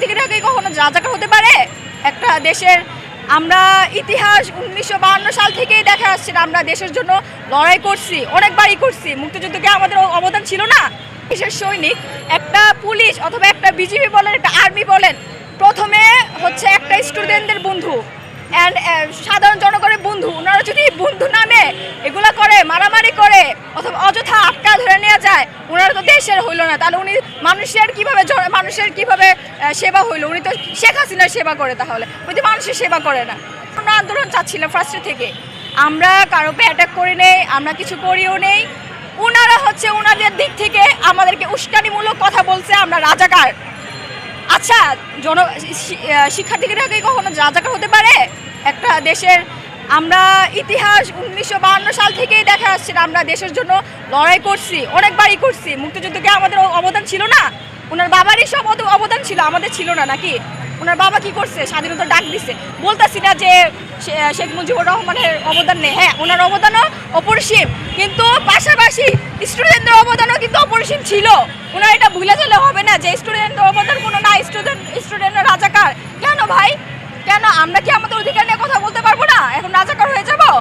শিক্ষার্থীরা কি কখনো রাজাকার হতে পারে? একটা দেশের আমরা ইতিহাস উনিশশো সাল থেকেই দেখা আসছে আমরা দেশের জন্য লড়াই করছি, অনেকবারই করছি। মুক্তিযুদ্ধকে আমাদের অবদান ছিল না। দেশের সৈনিক, একটা পুলিশ অথবা একটা বিজিবি বলেন, একটা আর্মি বলেন, প্রথমে হচ্ছে একটা স্টুডেন্টদের বন্ধু অ্যান্ড সাধারণ জনগণের বন্ধু। ওনারা যদি বন্ধু নামে এগুলা করে, মারামারি করে অথবা অযথা আটকা ধরে নেওয়া যায় ওনারা তো দেশের হইল না তাহলে উনি মানুষের কীভাবে মানুষের কীভাবে সেবা হইল? উনি তো শেখ হাসিনার সেবা করে তাহলে। উনি তো মানুষের সেবা করে না। আমরা আন্দোলন চাচ্ছিলাম ফার্স্টে থেকে। আমরা কারও অ্যাটাক করি নেই, আমরা কিছু করিও নেই। ওনারা হচ্ছে ওনাদের দিক থেকে আমাদেরকে উস্কানিমূলক কথা বলছে, আমরা রাজাকার। আচ্ছা জন শিক্ষার্থীরা কি কখনো রাজাকার হতে পারে? একটা দেশের আমরা ইতিহাস উনিশশো সাল থেকেই দেখা আসছে আমরা দেশের জন্য লড়াই করছি, অনেকবারই করছি। মুক্তিযুদ্ধকে আমাদের অবদান ছিল না? ওনার বাবারই সব অবদান ছিল, আমাদের ছিল না নাকি? ওনার বাবা কি করছে? স্বাধীনতা ডাক দিছে। বলতেছি না যে শেখ মুজিবুর রহমানের অবদান নেই। হ্যাঁ ওনার অবদানও অপরিসীম, কিন্তু পাশাপাশি স্টুডেন্টদের অবদানও কিন্তু অপরিসীম ছিল। ওনার এটা ভুলে গেলে হবে না যে স্টুডেন্টদের অবদান কোনো না, স্টুডেন্ট স্টুডেন্টরা রাজাকার। কেন ভাই? কেন আমরা কি আমাদের অধিকার নিয়ে কথা বলতে পারব না এখন রাজাকার হয়ে যাব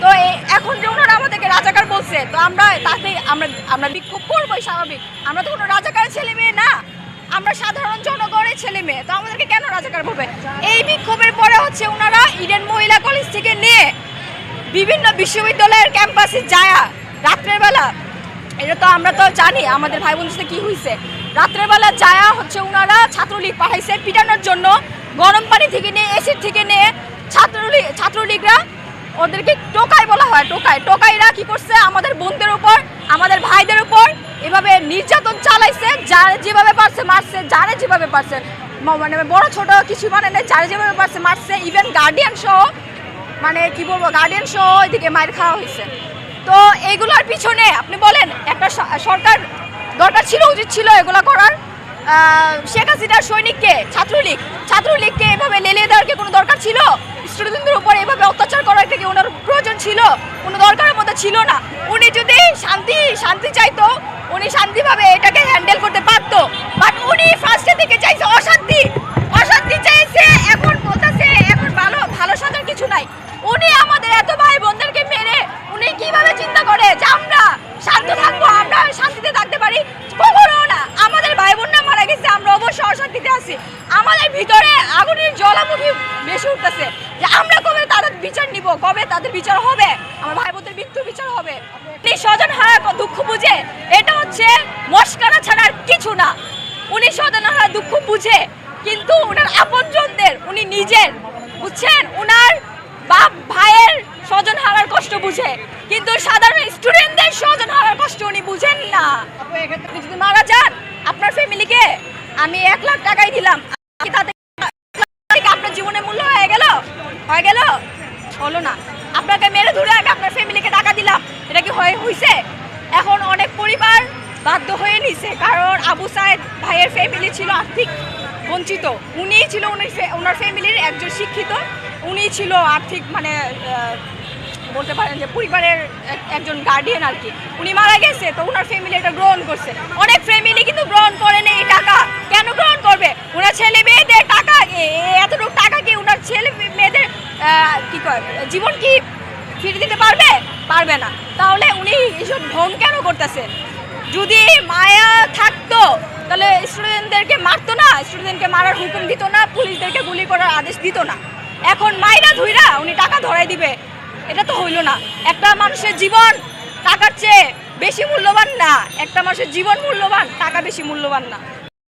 তো এই- এখন যে ওনারা আমাদেরকে রাজাকার বলছে তো আমরা তাতে আমরা আমরা বিক্ষোভ করবোই স্বাভাবিক। আমরা তো কোনো রাজাকারের ছেলে মেয়ে না। আমরা সাধারণ জনগণের ছেলে মেয়ে। তো আমাদেরকে কেন রাজাকার বলবে? এই বিক্ষোভের পরে হচ্ছে ওনারা ইডেন মহিলা কলেজ থেকে নিয়ে বিভিন্ন বিশ্ববিদ্যালয়ের ক্যাম্পাসে যায় রাত্রের বেলা। এটা তো আমরা তো জানি, আমাদের ভাই বোনদের সাথে কি হয়েছে রাত্রের বেলা যায়া হচ্ছে ওনারা ছাত্রলীগ পাঠাইছে, পিটানোর জন্য। গরম পানি থেকে নিয়ে এসিড থেকে নিয়ে ছাত্রলীগ, ছাত্রলীগরা ওদেরকে টোকাই বলা হয়, টোকাই। টোকাইরা কি করছে? আমাদের বোনদের উপর, আমাদের ভাইদের উপর এভাবে নির্যাতন চালাইছে, যার যেভাবে পারছে মারছে, যারে যেভাবে পারছে। মানে বড়, ছোট কিছু মানে নেই, যারে যেভাবে পারছে মারছে ইভেন গার্ডিয়ান সহ মানে কি বলব গার্ডিয়ান সহ এদিকে মায়ের খাওয়া হয়েছে তো এইগুলোর পিছনে, আপনি বলেন, একটা সরকার দরকার ছিল, উচিত ছিল এগুলো করার? শেখ হাসিনার সৈনিককে, ছাত্রলীগ, ছাত্রলীগকে এভাবে লেলিয়ে দেওয়ার কি কোনো দরকার ছিল? স্টুডেন্টদের উপর এভাবে অত্যাচার করার থেকে ওনার প্রয়োজন ছিল? কোনো দরকারের মধ্যে ছিল না। উনি যদি শান্তি শান্তি চাইতো, উনি শান্তিভাবে এটাকে হ্যান্ডেল করতে পারতো। বাট উনি ফার্স্টের দিকে চাইছে অশান্তি অশান্তি চাইছে এখন বলতেছে এখন ভালো ভালো সাজার কিছু নাই উনি আমাদের এত ভাই বোনদেরকে মেরে উনি কীভাবে চিন্তা করে যে আমরা শান্ত থাকব আমরা শান্তিতে থাকতে পারি কখনো না আমাদের ভাই বোনরা মারা গেছে আমরা অবশ্যই অশান্তিতে আছি আমাদের ভিতরে আগুনের জ্বালামুখী বেশি উঠতেছে যে আমরা কবে তাদের বিচার কবে তাদের বিচার হবে? আমার ভাই বোনদের মৃত্যু বিচার হবে। স্বজন হারা দুঃখ বুঝে, এটা হচ্ছে মস্কারা ছাড়া আর কিছু না। উনি স্বজন হারা দুঃখ বুঝে, কিন্তু ওনার আপনজনদের, উনি নিজের, বুঝছেন? ওনার বাপ ভাইয়ের স্বজন হারার কষ্ট বুঝে, কিন্তু সাধারণ স্টুডেন্টদের স্বজন হারার কষ্ট উনি বুঝেন না। আপনি যদি মারা যান, আপনার ফ্যামিলিকে আমি এক লাখ টাকাই দিলাম। তাতে কি আপনার জীবনে মূল্য হয়ে গেল হয়ে গেল হলো না। আপনাকে মেরে ধরে আমি আপনার ফ্যামিলিকে টাকা দিলাম। এটা কি হয়ে হইছে? এখন অনেক পরিবার বাধ্য হয়ে নিছে, কারণ আবু সাহেদ ভাইয়ের ফ্যামিলি ছিল আর্থিক বঞ্চিত। উনিই ছিল উনি ওনার ফ্যামিলির একজন শিক্ষিত। উনি ছিল আর্থিক মানে বলতে পারেন যে পরিবারের এক- একজন গার্ডিয়ান আর কি উনি মারা গেছে, তো ওনার ফ্যামিলি এটা গ্রহণ করছে। অনেক ফ্যামিলি কিন্তু গ্রহণ করে নেই এই টাকা। কেন গ্রহণ করবে? ওনার ছেলে মেয়েদের টাকা এতটুকু টাকা কি ওনার ছেলে কি কয়, জীবন কি ফিরে দিতে পারবে? পারবে না। তাহলে উনি এসব ঢং কেন করতেছে যদি মায়া থাকতো, তাহলে স্টুডেন্টদেরকে মারতো না স্টুডেন্টকে মারার হুকুম দিত না, পুলিশদেরকে গুলি করার আদেশ দিত না। এখন মাইরা ধুইরা উনি টাকা ধরাই দিবে। এটা তো হইল না। একটা মানুষের জীবন টাকার চেয়ে বেশি মূল্যবান না। একটা মানুষের জীবন মূল্যবান, টাকা বেশি মূল্যবান না।